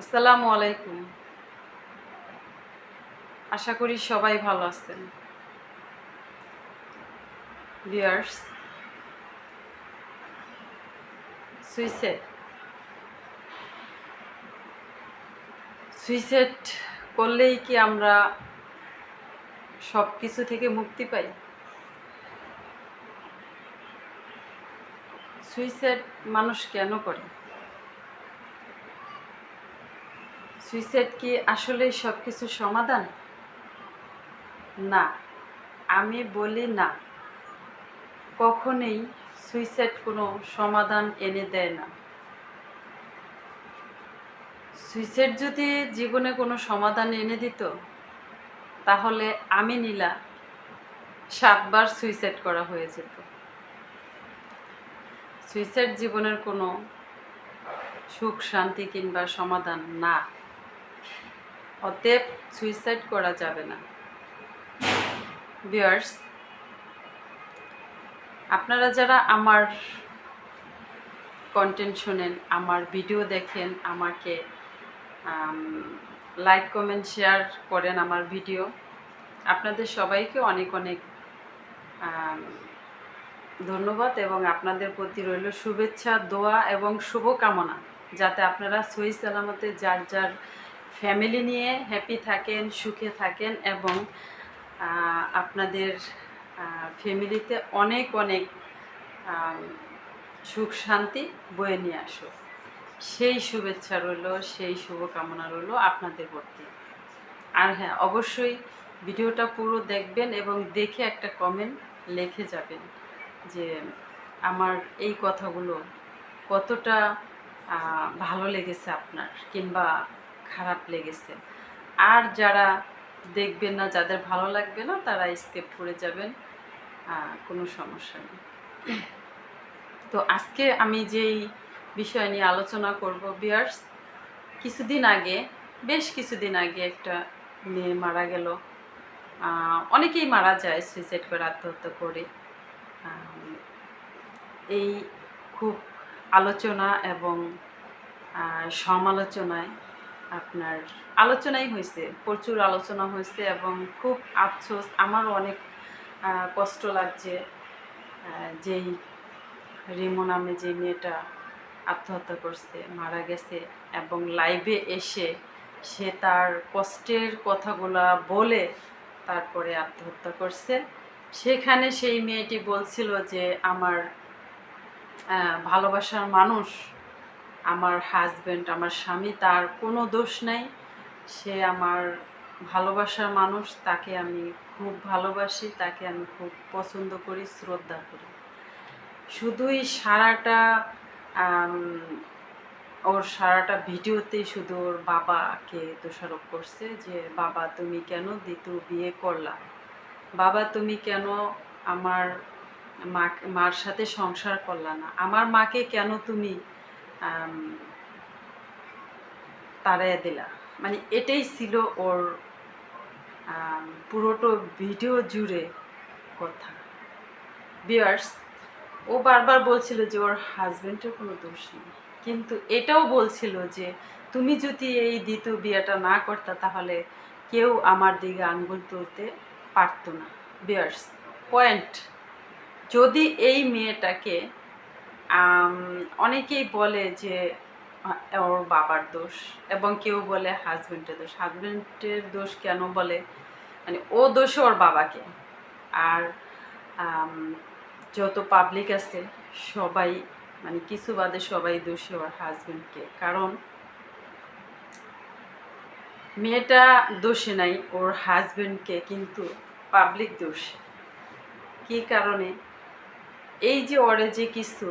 আসসালামু আলাইকুম। আশা করি সবাই ভালো আছেন। ভিউয়ার্স সুইসাইড সুইসাইড করলেই কি আমরা সব কিছু থেকে মুক্তি পাই? সুইসাইড মানুষ কেন করে? সুইসাইড কি আসলেই সব কিছু সমাধান? না, আমি বলি না। কখনোই সুইসাইড কোনো সমাধান এনে দেয় না। সুইসাইড যদি জীবনে কোনো সমাধান এনে দিত, তাহলে আমি নীলা সাতবার সুইসাইড করা হয়ে যেত। সুইসাইড জীবনের কোনো সুখ, শান্তি কিংবা সমাধান না। অতএব সুইসাইড করা যাবে না। বিয়ার্স আপনারা যারা আমার কন্টেন্ট শোনেন, আমার ভিডিও দেখেন, আমাকে লাইক কমেন্ট শেয়ার করেন আমার ভিডিও আপনাদের সবাইকে অনেক অনেক ধন্যবাদ এবং আপনাদের প্রতি রইল শুভেচ্ছা, দোয়া এবং শুভকামনা, যাতে আপনারা সহি সালামতে যার যার ফ্যামিলি নিয়ে হ্যাপি থাকেন, সুখে থাকেন এবং আপনাদের ফ্যামিলিতে অনেক অনেক সুখ শান্তি বয়ে নিয়ে আসো সেই শুভেচ্ছা রইল, সেই শুভকামনা রইল আপনাদের প্রতি। আর হ্যাঁ অবশ্যই ভিডিওটা পুরো দেখবেন এবং দেখে একটা কমেন্ট লিখে যাবেন যে, আমার এই কথাগুলো কতটা ভালো লেগেছে আপনার? কিংবা খারাপ লেগেছে। আর যারা দেখবেন না, যাদের ভালো লাগবে না, তারা স্কেপ করে যাবেন। কোনো সমস্যা নেই। তো আজকে আমি যেই বিষয় নিয়ে আলোচনা করব বিয়ার্স কিছুদিন আগে, বেশ কিছুদিন আগে একটা মেয়ে মারা গেল। অনেকেই মারা যায় সুইসাইড করে আত্মহত্যা করে। এই খুব আলোচনা এবং সমালোচনায় আপনার আলোচনাই হয়েছে, প্রচুর আলোচনা হয়েছে এবং খুব আফসোস, আমারও অনেক কষ্ট লাগছে যেই রিমো নামে যে মেয়েটা আত্মহত্যা করছে, মারা গেছে এবং লাইভে এসে সে তার কষ্টের কথাগুলা বলে তারপরে আত্মহত্যা করছে। সেখানে সেই মেয়েটি বলছিল যে, আমার ভালোবাসার মানুষ আমার হাজব্যান্ড আমার স্বামী, তার কোনো দোষ নাই। সে আমার ভালোবাসার মানুষ, তাকে আমি খুব ভালোবাসি, তাকে আমি খুব পছন্দ করি, শ্রদ্ধা করি। শুধুই সারাটা ওর সারাটা ভিডিওতেই শুধু ওর বাবাকে দোষারোপ করছে যে, বাবা, তুমি কেন দ্বিতীয় বিয়ে করলা? বাবা, তুমি কেন আমার মা মার সাথে সংসার করলা না? আমার মাকে কেন তুমি আম, দিলা। মানে এটাই ছিল ওর পুরোটো ভিডিও জুড়ে কথা। বিয়ার্স ও বারবার বলছিল যে ওর হাজবেন্ডের কোনো দোষ নেই। কিন্তু এটাও বলছিল যে তুমি যদি এই দ্বিতীয় বিয়েটা না করতা তাহলে কেউ আমার দিকে আঙ্গুল তুলতে পারতো না। বিয়ার্স পয়েন্ট যদি এই মেয়েটাকে অনেকেই বলে যে ওর বাবার দোষ এবং কেউ বলে হাজবেন্ডের দোষ। হাজবেন্ডের দোষ কেন বলে? মানে ও দোষে ওর বাবাকে। আর যত পাবলিক আছে, সবাই মানে কিছু বাদে সবাই দোষী ওর হাজবেন্ডকে কারণ, মেয়েটা দোষে নাই, ওর হাজবেন্ডকে কিন্তু পাবলিক দোষে। কি কারণে? এই যে ওরে যে কিছু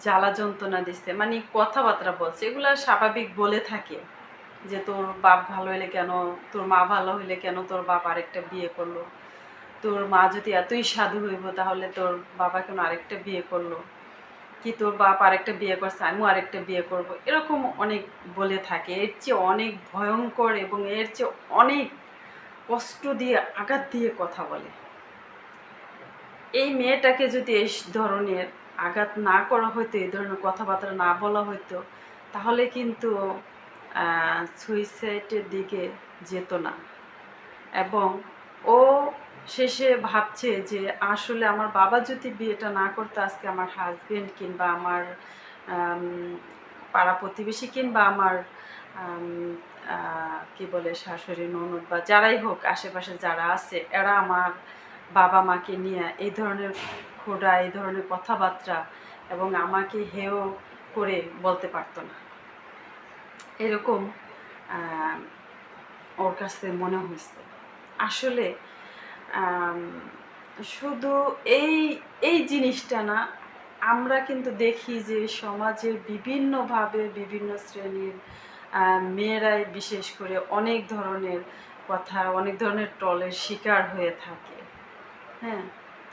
জ্বালা যন্ত্রণা দিচ্ছে মানে কথাবার্তা বলছে, এগুলো স্বাভাবিক বলে থাকে যে তোর বাপ ভালো হইলে কেন, তোর মা ভালো হইলে কেন তোর বাপ আরেকটা বিয়ে করল? তোর মা যদি এতই সাধু হইব তাহলে তোর বাবা কেন আরেকটা বিয়ে করল? কি তোর বাপ আরেকটা বিয়ে করছে, আমিও আরেকটা বিয়ে করব? এরকম অনেক বলে থাকে। এর চেয়ে অনেক ভয়ঙ্কর এবং এর চেয়ে অনেক কষ্ট দিয়ে, আঘাত দিয়ে কথা বলে। এই মেয়েটাকে যদি এই ধরনের আঘাত না করা হতো এই ধরনের কথাবার্তা না বলা হতো তাহলে কিন্তু সুইসাইডের দিকে যেত না। এবং ও শেষে ভাবছে যে আসলে আমার বাবা যদি বিয়েটা না করতো, আজকে আমার হাজবেন্ড কিংবা আমার পাড়া প্রতিবেশী কিংবা আমার কি বলে, শাশুড়ি, ননদ বা যারাই হোক, আশেপাশে যারা আছে, এরা আমার বাবা মাকে নিয়ে এই ধরনের খোড়া, এই ধরনের কথাবার্তা এবং আমাকে হেয় করে বলতে পারতো না। এরকম ওর কাছে মনে হয়েছে। আসলে শুধু এই এই জিনিসটা না, আমরা কিন্তু দেখি যে সমাজের বিভিন্নভাবে বিভিন্ন শ্রেণির মেয়েরাই বিশেষ করে অনেক ধরনের কথা, অনেক ধরনের টলের শিকার হয়ে থাকে। হ্যাঁ?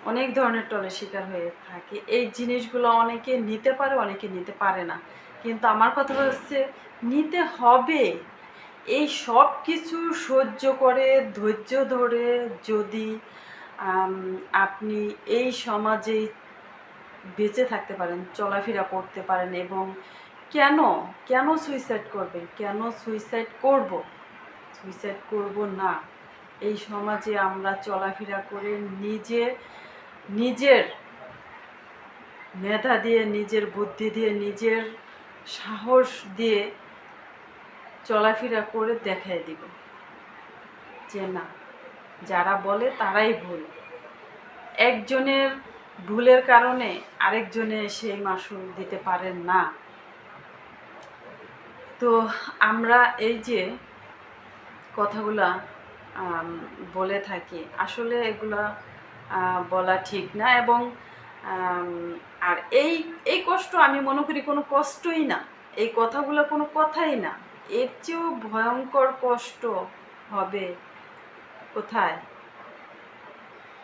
অনেক ধরনের টলের শিকার হয়ে থাকে। এই জিনিসগুলো অনেকে নিতে পারে, অনেকে নিতে পারে না। কিন্তু আমার কথা হচ্ছে, নিতে হবে। এই সব কিছু সহ্য করে, ধৈর্য ধরে যদি আপনি এই সমাজেই বেঁচে থাকতে পারেন, চলাফেরা করতে পারেন এবং কেন? কেন সুইসাইড করবেন? কেন সুইসাইড করব? সুইসাইড করব না। এই সমাজে আমরা চলাফেরা করে নিজে নিজের মেধা দিয়ে, নিজের বুদ্ধি দিয়ে, নিজের সাহস দিয়ে চলাফেরা করে দেখাই দিব যে না, যারা বলে তারাই ভুল। একজনের ভুলের কারণে আরেকজনে সেই মাসুল দিতে পারেন না। তো আমরা এই যে কথাগুলা বলে থাকি, আসলে এগুলা বলা ঠিক না এবং আর এই এই কষ্ট আমি মনে করি কোনো কষ্টই না। এই কথাগুলো কোনো কথাই না। এর চেয়েও ভয়ঙ্কর কষ্ট হবে কোথায়?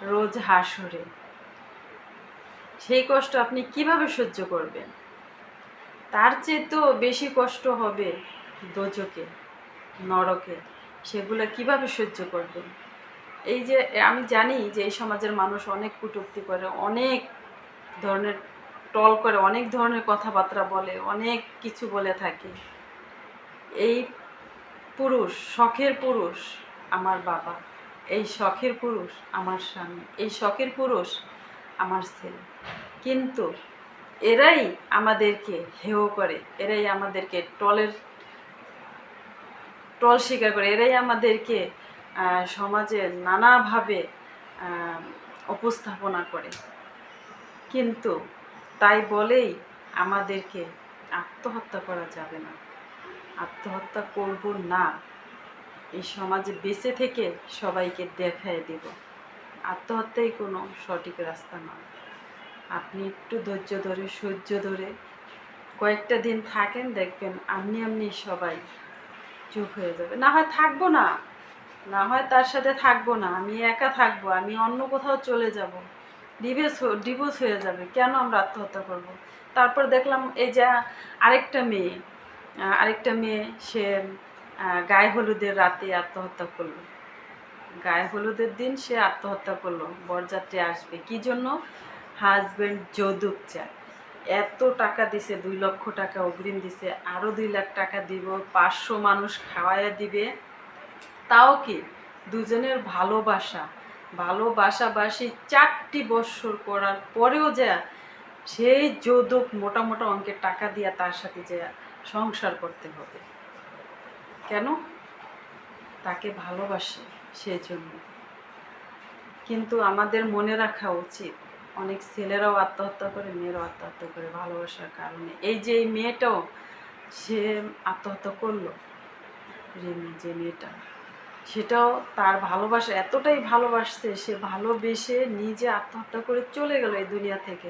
রোজ হাসরে। সেই কষ্ট আপনি কীভাবে সহ্য করবেন? তার চেয়ে তো বেশি কষ্ট হবে দোজকে নরকে। সেগুলো কীভাবে সহ্য করবেন? এই যে, আমি জানি যে এই সমাজের মানুষ অনেক কটূক্তি করে, অনেক ধরনের টল করে, অনেক ধরনের কথাবার্তা বলে, অনেক কিছু বলে থাকে। এই পুরুষ, শখের পুরুষ আমার বাবা, এই শখের পুরুষ আমার স্বামী, এই শখের পুরুষ আমার ছেলে। কিন্তু এরাই আমাদেরকে হেয় করে, এরাই আমাদেরকে টলের, টল স্বীকার করে, এরাই আমাদেরকে সমাজে নানাভাবে উপস্থাপনা করে। কিন্তু তাই বলেই আমাদেরকে আত্মহত্যা করা যাবে না। আত্মহত্যা করব না। এই সমাজে বেঁচে থেকে সবাইকে দেখায় দেব। আত্মহত্যাই কোনো সঠিক রাস্তা নয়। আপনি একটু ধৈর্য ধরে, সহ্য ধরে কয়েকটা দিন থাকেন, দেখবেন আপনি আপনি সবাই চুপ হয়ে যাবে। না হয় থাকব না। না হয় তার সাথে থাকব না, আমি একা থাকব, আমি অন্য কোথাও চলে যাব। ডিভোর্স ডিভোর্স হয়ে যাবে, কেন আমরা আত্মহত্যা করব? তারপর দেখলাম এই যে আরেকটা মেয়ে আরেকটা মেয়ে, সে গায়ে হলুদের রাতে আত্মহত্যা করল। গায়ে হলুদের দিন সে আত্মহত্যা করল, বরযাত্রী আসবে। কি জন্য? হাজব্যান্ড যৌতুক চায়। এত টাকা দিছে, দুই লক্ষ টাকা অগ্রিম দিছে আরও দুই লাখ টাকা দিব, পাঁচশো মানুষ খাওয়াইয়া দিবে। তাও কি? দুজনের ভালোবাসা। ভালোবাসাবাসি চারটি বৎসর করার পরেও যা সেই যৌতুক মোটা মোটা অঙ্কের টাকা দিয়া তার সাথে যে সংসার করতে হবে। কেন? তাকে ভালোবাসে সেই জন্য কিন্তু আমাদের মনে রাখা উচিত, অনেক ছেলেরাও আত্মহত্যা করে, মেয়েরাও আত্মহত্যা করে ভালোবাসার কারণে। এই যে এই মেয়েটাও, সে আত্মহত্যা করল। যে মেয়েটা। সেটাও তার ভালোবাসা, এতটাই ভালোবাসছে, সে ভালোবেসে নিজে আত্মহত্যা করে চলে গেল এই দুনিয়া থেকে।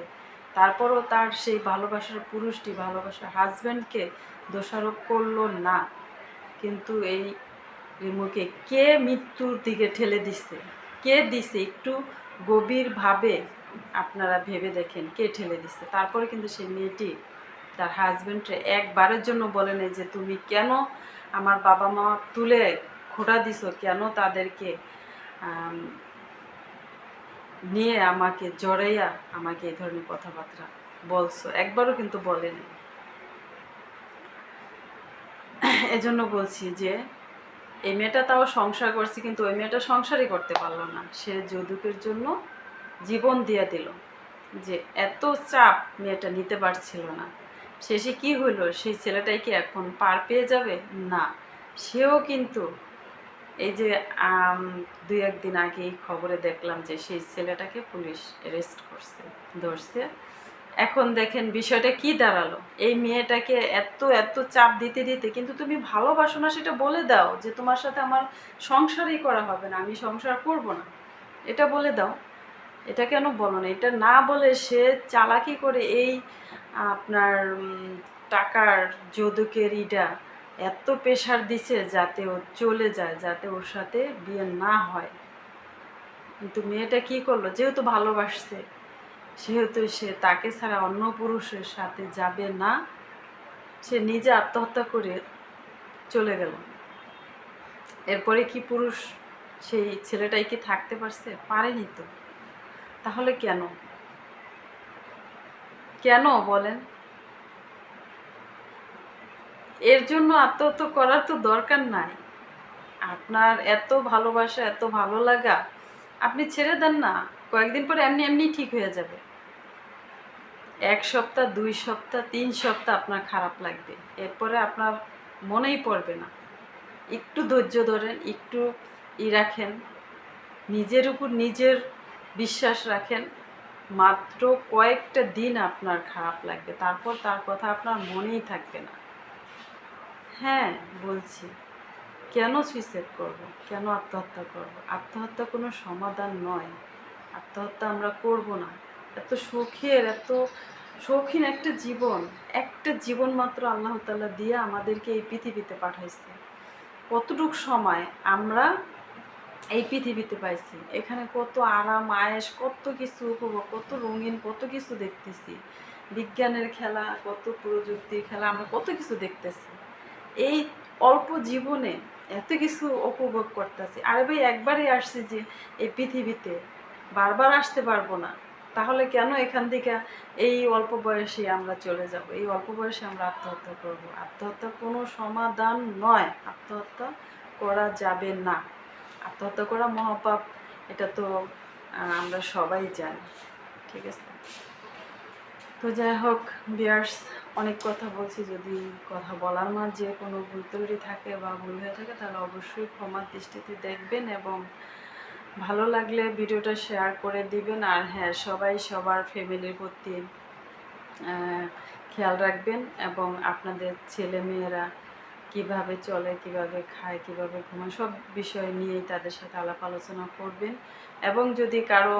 তারপরও তার সেই ভালোবাসার পুরুষটি, ভালোবাসার হাজব্যান্ডকে দোষারোপ করল না। কিন্তু এই রিমুকে কে মৃত্যুর দিকে ঠেলে দিচ্ছে? কে দিছে একটু গভীরভাবে আপনারা ভেবে দেখেন কে ঠেলে দিচ্ছে। তারপরে কিন্তু সেই মেয়েটি তার হাজব্যান্ডে একবারের জন্য বলে নেই যে, তুমি কেন আমার বাবা মা তুলে খোটা দিছো কেন তাদেরকে নিয়ে আমাকে জড়াইয়া আমাকে এই ধরনের কথাবার্তা বলছো? একবারও কিন্তু বলেনি। এজন্য বলছি যে, এই মেয়েটা তাও সংসার করছে, কিন্তু ওই মেয়েটা সংসারই করতে পারল না। সে যৌতুকের জন্য জীবন দিয়ে দিল। যে এত চাপ মেয়েটা নিতে পারছিল না। শেষে কি হলো সেই ছেলেটাই কি এখন পার পেয়ে যাবে? না। সেও কিন্তু এই যে দুই একদিন আগে এই খবরে দেখলাম যে সেই ছেলেটাকে পুলিশ অ্যারেস্ট করছে, ধরছে। এখন দেখেন বিষয়টা কি দাঁড়াল? এই মেয়েটাকে এত এত চাপ দিতে দিতে, কিন্তু তুমি ভালোবাসো না সেটা বলে দাও যে তোমার সাথে আমার সংসারই করা হবে না, আমি সংসার করব না। এটা বলে দাও। এটা কেন বলো না? এটা না বলে সে চালাকি করে এই, আপনার টাকার যৌতুকের ইটা এত প্রেশার দিছে যাতে ও চলে যায়, যাতে ওর সাথে বিয়ে না হয়। কিন্তু মেয়েটা কি করল? যেহেতু ভালোবাসছে, সেহেতু সে তাকে ছাড়া অন্য পুরুষের সাথে যাবে না, সে নিজে আত্মহত্যা করে চলে গেল। এরপরে কি পুরুষ সেই ছেলেটাই কি থাকতে পারছে? পারেনি তো। তাহলে কেন? কেন বলেন? এর জন্য আত্মহত্যা করার তো দরকার নাই। আপনার এত ভালোবাসা, এত ভালো লাগা, আপনি ছেড়ে দেন না। কয়েকদিন পরে এমনি এমনি ঠিক হয়ে যাবে। এক সপ্তাহ, দুই সপ্তাহ, তিন সপ্তাহ আপনার খারাপ লাগবে। এরপরে আপনার মনেই পড়বে না। একটু ধৈর্য ধরেন, একটু ই রাখেন। নিজের উপর নিজের বিশ্বাস রাখেন। মাত্র কয়েকটা দিন আপনার খারাপ লাগবে। তারপর তার কথা আপনার মনেই থাকবে না। হ্যাঁ বলছি। কেন সুইসাইড করব? কেন আত্মহত্যা করব? আত্মহত্যা কোনো সমাধান নয়। আত্মহত্যা আমরা করব না। এত সুখের, এত শৌখিন একটা জীবন একটা জীবন মাত্র আল্লাহ তাআলা দিয়ে আমাদেরকে এই পৃথিবীতে পাঠাইছে। কতটুক সময় আমরা এই পৃথিবীতে পাইছি? এখানে কত আরাম আয়েস কত কিছু উপভোগ, কত রঙিন, কত কিছু দেখতেছি। বিজ্ঞানের খেলা, কত প্রযুক্তির খেলা, আমরা কত কিছু দেখতেছি। এই অল্প জীবনে এত কিছু উপভোগ করতেছি। আরে ভাই, একবারই আসছি যে এই পৃথিবীতে, বারবার আসতে পারব না। তাহলে কেন এখান থেকে এই অল্প বয়সে আমরা চলে যাব? এই অল্প বয়সে আমরা আত্মহত্যা করব? আত্মহত্যা কোনো সমাধান নয়। আত্মহত্যা করা যাবে না। আত্মহত্যা করা মহাপাপ, এটা তো আমরা সবাই জানি। ঠিক আছে? তো যাই হোক বিয়ার্স অনেক কথা বলছি, যদি কথা বলার মাঝে কোনো ভুল তৈরি থাকে বা ভুল হয়ে থাকে, তাহলে অবশ্যই ক্ষমার দৃষ্টিতে দেখবেন এবং ভালো লাগলে ভিডিওটা শেয়ার করে দিবেন। আর হ্যাঁ সবাই সবার ফ্যামিলির প্রতি খেয়াল রাখবেন এবং আপনাদের ছেলে মেয়েরা কীভাবে চলে, কীভাবে খায়, কীভাবে ঘুমায়, সব বিষয় নিয়েই তাদের সাথে আলাপ আলোচনা করবেন। এবং যদি কারও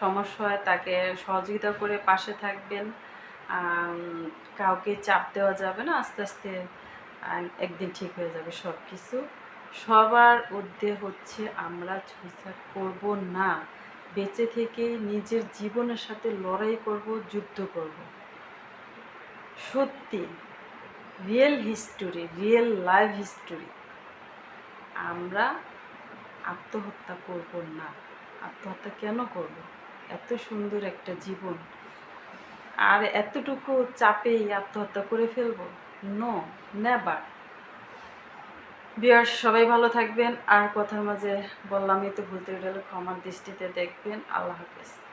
সমস্যা হয়, তাকে সহযোগিতা করে পাশে থাকবেন। কাউকে চাপ দেওয়া যাবে না, আস্তে আস্তে একদিন ঠিক হয়ে যাবে সব কিছু সবার উদ্দেশ্য হচ্ছে আমরা সুইসাইড করব না। বেঁচে থেকে নিজের জীবনের সাথে লড়াই করব, যুদ্ধ করব। সত্যি real history real life history আমরা আত্মহত্যা করব না। আত্মহত্যা কেন করব? এত সুন্দর একটা জীবন। আর এতটুকু চাপেই আত্মহত্যা করে ফেলব? নো নেবার বিয়ার সবাই ভালো থাকবেন। আর কথার মাঝে বললাম এই তো ভুলতে গেলে ক্ষমার দৃষ্টিতে দেখবেন। আল্লাহ হাফেজ।